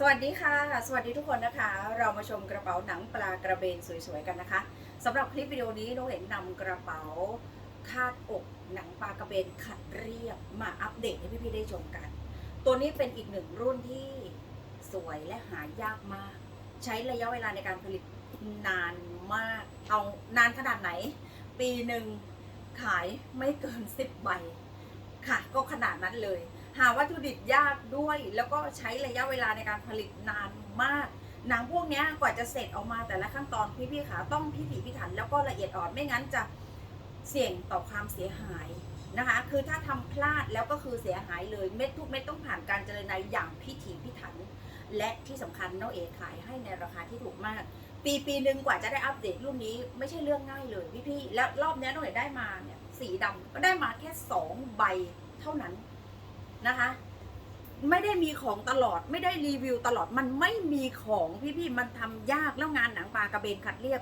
สวัสดีค่ะ สวัสดีทุกคนนะคะ เรามาชมกระเป๋าหนังปลากระเบนสวยๆกันนะคะสำหรับคลิปวิดีโอนี้น้องเห็นนำกระเป๋าคาดอกหนังปลากระเบนขัดเรียบมาอัปเดตให้พี่ๆได้ชมกัน ตัวนี้เป็นอีกหนึ่งรุ่นที่สวยและหายากมาก ใช้ระยะเวลาในการผลิตนานมาก เอานานขนาดไหน ปีหนึ่งขายไม่เกินสิบใบค่ะ ก็ขนาดนั้นเลย หาวัตถุดิบยากด้วย แล้วก็ใช้ระยะเวลาในการผลิตนานมาก หนังพวกนี้กว่าจะเสร็จออกมาแต่ละขั้นตอนพี่ๆขาต้องพิถีพิถันแล้วก็ละเอียดอ่อนไม่งั้นจะเสี่ยงต่อความเสียหายนะคะ คือถ้าทำพลาดแล้วก็คือเสียหายเลยเม็ดทุกเม็ดต้องผ่านการเจริญในอย่างพิถีพิถัน และที่สำคัญน้องเอขายให้ในราคาที่ถูกมาก ปีปีหนึ่งกว่าจะได้อัปเดตรุ่นนี้ไม่ใช่เรื่องง่ายเลยพี่ๆแล้วรอบนี้น้องเอได้มาเนี่ยสีดำก็ได้มาแค่สองใบเท่านั้น นะคะ ไม่ได้มีของตลอดไม่ได้รีวิวตลอดมันไม่มีของพี่ๆมันทำยากแล้วงานหนังปลากระเบนขัดเรียบ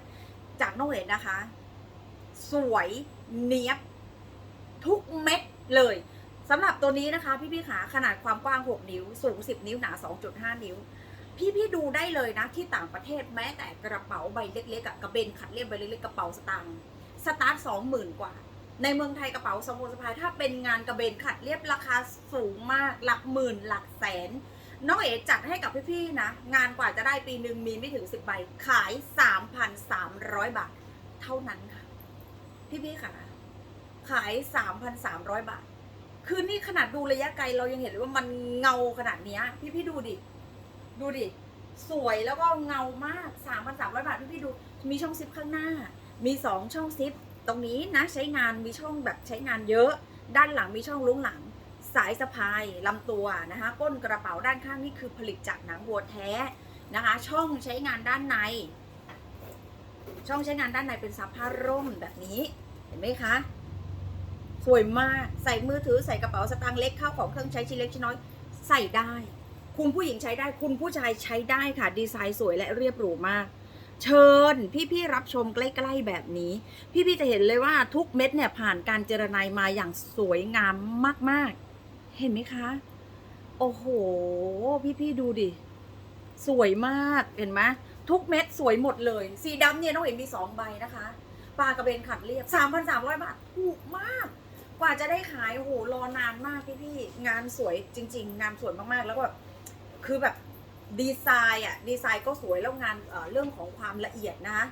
จากน้องเอ๋นะคะ สวยเนี้ยบ ทุกเม็ดเลยสำหรับตัวนี้นะคะ พี่ๆขาขนาดความกว้าง 6 นิ้ว สูง 10 นิ้วหนา 2.5 นิ้ว พี่ๆดูได้เลยนะ ที่ต่างประเทศแม้แต่กระเป๋าใบเล็กๆอะกระเบนขัดเรียบใบเล็กๆกระเป๋าสตางค์สตาร์ทสองหมื่นกว่า ในเมืองไทยกระเป๋าสมบูร์สะพายถ้าเป็นงานกระเบนขัดเรียบราคาสูงมากหลักหมื่นหลักแสน น้องเอ๋จัดให้กับพี่ๆนะ งานกว่าจะได้ปีหนึ่งมีไม่ถึง 10 ใบ ขาย 3,300 บาท เท่านั้นค่ะ พี่ๆค่ะ ขาย 3,300 บาท คือนี่ขนาดดูระยะไกลเรายังเห็นเลยว่ามันเงาขนาดนี้พี่ๆดูดิ ดูดิ สวยแล้วก็เงามาก 3,300 บาทพี่ๆดู มีช่องซิปข้างหน้า มี 2 ช่องซิป ตรงนี้นะใช้งานมีช่องแบบใช้งานเยอะ ด้านหลังมีช่องลุ้งหลัง สายสะพายลำตัวนะคะก้นกระเป๋าด้านข้างนี่คือผลิตจากหนังวัวแท้นะคะ ช่องใช้งานด้านใน ช่องใช้งานด้านในเป็นซับผ้าร่มแบบนี้เห็นไหมคะสวยมากใส่มือถือใส่กระเป๋าสตางค์เล็กเข้าของเครื่องใช้ชิ้นเล็กชิ้นน้อยใส่ได้ คุณผู้หญิงใช้ได้คุณผู้ชายใช้ได้ค่ะ ดีไซน์สวยและเรียบหรูมาก เชิญพี่ๆรับชมใกล้ๆแบบนี้ พี่ๆจะเห็นเลยว่าทุกเม็ดเนี่ยผ่านการเจรไนายมาอย่างสวยงามมากๆ เห็นไหมคะ โอ้โห พี่ๆดูดิ สวยมากเห็นไหมทุกเม็ดสวยหมดเลย สีดำเนี่ยน้องเห็นมีสองใบนะคะปลากระเบนขัดเรียบ 3,300 บาท ถูกมาก กว่าจะได้ขายโอ้โหรอนานมากพี่ๆงานสวยจริง ๆ งานสวยมากๆ แล้วแบบคือแบบ ดีไซน์อะดีไซน์ก็สวยแล้วงานเรื่องของความละเอียดนะคะ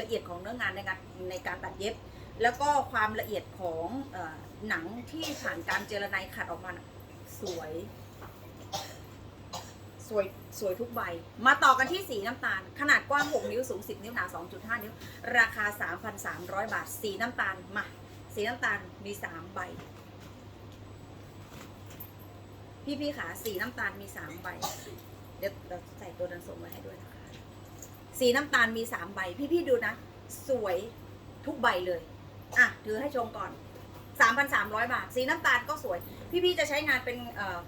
ละเอียดของเนื้องานในการในการตัดเย็บ แล้วก็ความละเอียดของหนังที่ผ่านการเจรไนขัดออกมาสวย สวยสวยทุกใบ มาต่อกันที่สีน้ำตาล ขนาดกว้าง 6 นิ้วสูง 10 นิ้วหนา 2.5 นิ้ว ราคา 3,300 บาท สีน้ำตาลมาสีน้ำตาลมี 3 ใบ พี่พี่ๆขาสีน้ำตาลมี 3 ใบ เดี๋ยวเราใส่ตัวดันส่งมาให้ด้วยนะคะ สีน้ำตาลมีสามใบ พี่ๆดูนะ สวยทุกใบเลย อะ ถือให้ชมก่อน 3,300 บาท สีน้ำตาลก็สวย พี่ๆจะใช้งานเป็น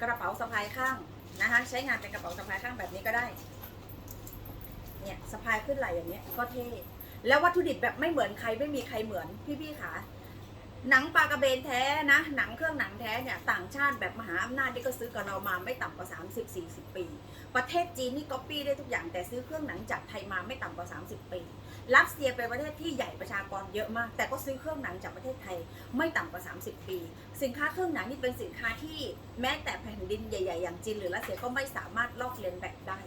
กระเป๋าสะพายข้างนะคะ ใช้งานเป็นกระเป๋าสะพายข้างแบบนี้ก็ได้ เนี่ยสะพายขึ้นไหลอย่างเงี้ยก็เท่ แล้ววัตถุดิบแบบไม่เหมือนใครไม่มีใครเหมือนพี่ๆขา หนังปลากระเบนแท้นะ หนังเครื่องหนังแท้เนี่ยต่างชาติแบบมหาอำนาจนี่ก็ซื้อกับเรามาไม่ต่ำกว่า 30-40 ปี ประเทศจีนนี่ก๊อปปี้ได้ทุกอย่างแต่ซื้อเครื่องหนังจากไทยมาไม่ต่ำกว่า 30 ปีรัสเซียเป็นประเทศที่ใหญ่ประชากรเยอะมาก แต่ก็ซื้อเครื่องหนังจากประเทศไทยไม่ต่ำกว่า 30 ปี สินค้าเครื่องหนังนี่เป็นสินค้าที่แม้แต่แผ่นดินใหญ่ ๆ อย่างจีนหรือรัสเซียก็ไม่สามารถลอกเลียนแบบได้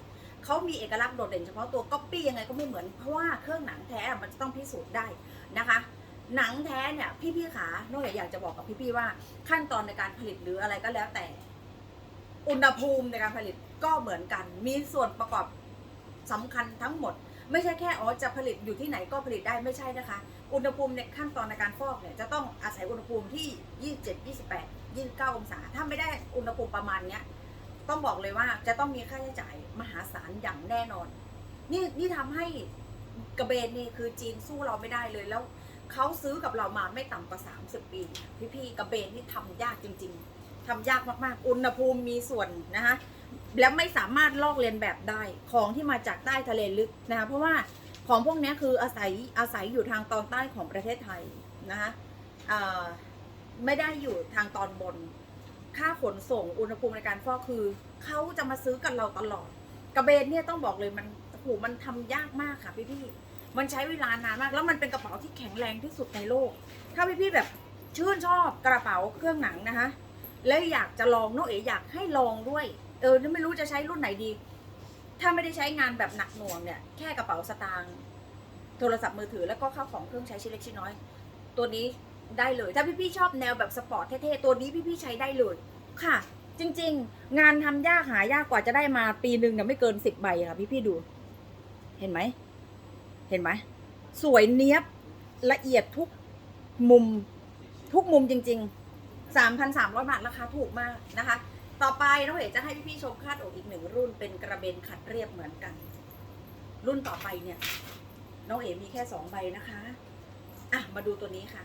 เขามีเอกลักษณ์โดดเด่นเฉพาะตัวก๊อปปี้ยังไงก็ไม่เหมือนเพราะว่าเครื่องหนังแท้มันจะต้องพิสูจน์ได้นะคะ หนังแท้เนี่ยพี่ๆขานอกจากอยากจะบอกกับพี่ๆว่าขั้นตอนในการผลิตหรืออะไรก็แล้วแต่ อุณหภูมิในการผลิตก็เหมือนกัน มีส่วนประกอบสำคัญทั้งหมด ไม่ใช่แค่อ๋อจะผลิตอยู่ที่ไหนก็ผลิตได้ไม่ใช่นะคะ อุณหภูมิในขั้นตอนในการฟอกเนี่ยจะต้องอาศัยอุณหภูมิที่ 27 28 29 องศา ถ้าไม่ได้อุณหภูมิประมาณเนี้ยต้องบอกเลยว่าจะต้องมีค่าใช้จ่ายมหาศาลอย่างแน่นอน นี่นี่ทำให้กระเบนนี่คือจีนสู้เราไม่ได้เลยแล้ว เขาซื้อกับเรามาไม่ต่ำกว่า 30 ปี พี่ๆกระเบนนี่ทำยากจริง ๆทำยากมากๆ อุณหภูมิมีส่วนนะคะแล้วไม่สามารถลอกเลียนแบบได้ของที่มาจากใต้ทะเลลึกนะคะเพราะว่าของพวกนี้คืออาศัยอาศัยอยู่ทางตอนใต้ของประเทศไทยนะคะไม่ได้อยู่ทางตอนบน ค่าขนส่งอุณหภูมิในการฟอกคือเขาจะมาซื้อกับเราตลอด กระเบนเนี่ยต้องบอกเลยมันโอ้โหมันทำยากมากค่ะพี่พี่ๆ มันใช้เวลานานมาก แล้วมันเป็นกระเป๋าที่แข็งแรงที่สุดในโลก ถ้าพี่ๆแบบชื่นชอบกระเป๋าเครื่องหนังนะคะ แล้วอยากจะลองน้องเอ๋อยากให้ลองด้วย เออไม่รู้จะใช้รุ่นไหนดี ถ้าไม่ได้ใช้งานแบบหนักหน่วงเนี่ย แค่กระเป๋าสตางค์โทรศัพท์มือถือแล้วก็ข้าวของเครื่องใช้ชิ้นเล็กชิ้นน้อย ตัวนี้ได้เลย ถ้าพี่ๆชอบแนวแบบสปอร์ตเท่ๆตัวนี้พี่ๆใช้ได้เลยค่ะ จริง ๆ งานทำยากหายากกว่าจะได้มาปีหนึ่งเนี่ยไม่เกินสิบใบค่ะพี่ๆดู เห็นไหม เห็นไหมสวยเนี้ยบละเอียดทุกมุมทุกมุมจริง ๆ 3,300 บาทราคาถูกมากนะคะ ต่อไปน้องเอ๋จะให้พี่ๆชมคาดอกอีกหนึ่งรุ่นเป็นกระเบนขัดเรียบเหมือนกัน รุ่นต่อไปเนี่ยน้องเอ๋มีแค่สองใบนะคะอะมาดูตัวนี้ค่ะ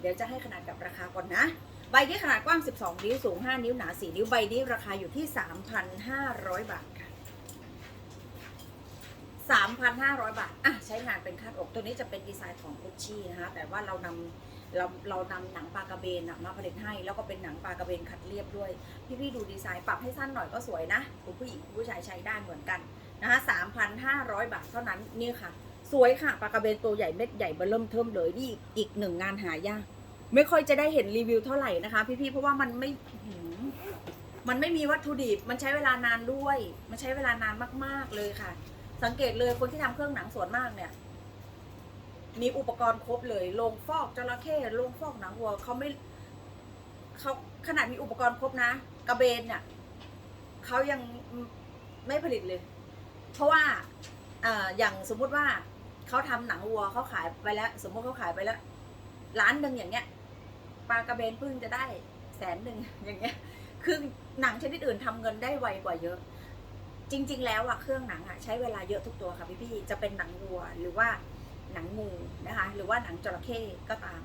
เดี๋ยวจะให้ขนาดกับราคาก่อนนะ ใบนี้ขนาดกว้าง 12 นิ้วสูง 5 นิ้วหนา 4 นิ้วใบนี้ราคาอยู่ที่ 3,500 บาท 3,500 บาท อะ ใช้งานเป็นคาดอก ตัวนี้จะเป็นดีไซน์ของกุชชี่นะคะ แต่ว่าเรานำเราเรานำหนังปลากระเบนนะมาผลิตให้ แล้วก็เป็นหนังปลากระเบนขัดเรียบด้วย พี่ๆดูดีไซน์ปรับให้สั้นหน่อยก็สวยนะ คุณผู้หญิงคุณผู้ชายใช้ได้เหมือนกันนะคะ3,500 บาทเท่านั้น นี่ค่ะ สวยค่ะ ปลากระเบนตัวใหญ่เม็ดใหญ่เบิ่มเทิมเลย นี่อีกหนึ่งงานหายาก ไม่ค่อยจะได้เห็นรีวิวเท่าไหร่นะคะ พี่ๆ เพราะว่ามันไม่มันไม่มีวัตถุดิบ มันใช้เวลานานด้วย มันใช้เวลานานมาก ๆ เลยค่ะ สังเกตเลยคนที่ทำเครื่องหนังส่วนมากเนี่ย มีอุปกรณ์ครบเลยโรงฟอกจระเข้โรงฟอกหนังวัวเขาไม่เขาขนาดมีอุปกรณ์ครบนะ กระเบนเนี่ยเขายังไม่ผลิตเลย เพราะว่าอ่ออย่างสมมุติว่าเขาทำหนังวัวเขาขายไปแล้ว สมมติเขาขายไปแล้วล้านหนึ่งอย่างเงี้ยปลากระเบนพิ่งจะได้แสนหนึ่งอย่างเงี้ยคือหนังชนิดอื่นทำเงินได้ไวกว่าเยอะ จริง ๆ แล้วอะเครื่องหนังอะใช้เวลาเยอะทุกตัวค่ะพี่ๆจะเป็นหนังวัวหรือว่าหนังงูนะคะหรือว่าหนังจระเข้ก็ตาม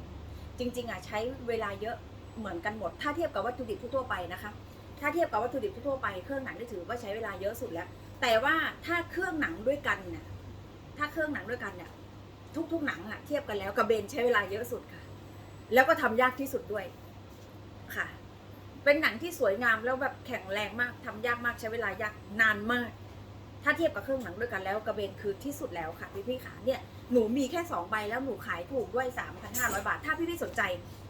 จริง ๆอะใช้เวลาเยอะเหมือนกันหมด ถ้าเทียบกับวัตถุดิบทั่วไปนะคะ ถ้าเทียบกับวัตถุดิบทั่วไปเครื่องหนังที่ถือว่าใช้เวลาเยอะสุดแล้ว แต่ว่าถ้าเครื่องหนังด้วยกันเนี่ยถ้าเครื่องหนังด้วยกันเนี่ยทุก ๆ หนังอะเทียบกันแล้วกระเบนใช้เวลาเยอะสุดค่ะ แล้วก็ทำยากที่สุดด้วยค่ะ เป็นหนังที่สวยงามแล้วแบบแข็งแรงมากทำยากมากใช้เวลายากนานมาก ถ้าเทียบกับเครื่องหนังด้วยกันแล้วกระเบนคือที่สุดแล้วค่ะพี่พี่ๆขาเนี่ยหนูมีแค่2ใบแล้วหนูขายถูกด้วย 3,500 บาท ถ้าพี่พี่ๆสนใจ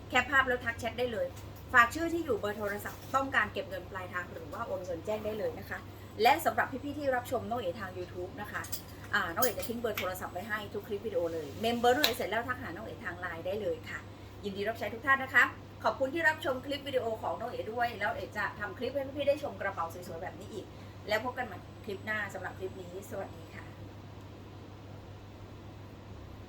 แคปภาพแล้วทักแชทได้เลย ฝากชื่อที่อยู่เบอร์โทรศัพท์ต้องการเก็บเงินปลายทางหรือว่าโอนเงินแจ้งได้เลยนะคะ และสำหรับพี่ๆที่รับชมน้องเอ๋ทาง YouTube นะคะอ่าน้องเอ๋จะทิ้งเบอร์โทรศัพท์ไว้ให้ทุกคลิปวิดีโอเลย เมมเบอร์น้องเอ๋เสร็จแล้วทักหาน้องเอ๋ทางไลน์ได้เลยค่ะ ยินดีรับใช้ทุกท่านนะคะ ขอบคุณที่รับชมคลิปวิดีโอของน้องเอ๋ด้วย แล้วเอ๋จะทำคลิปให้พี่ๆได้ชมกระเป๋าสวยๆแบบนี้อีก แล้วพบกันใหม่คลิปหน้าสำหรับคลิปนี้ สวัสดี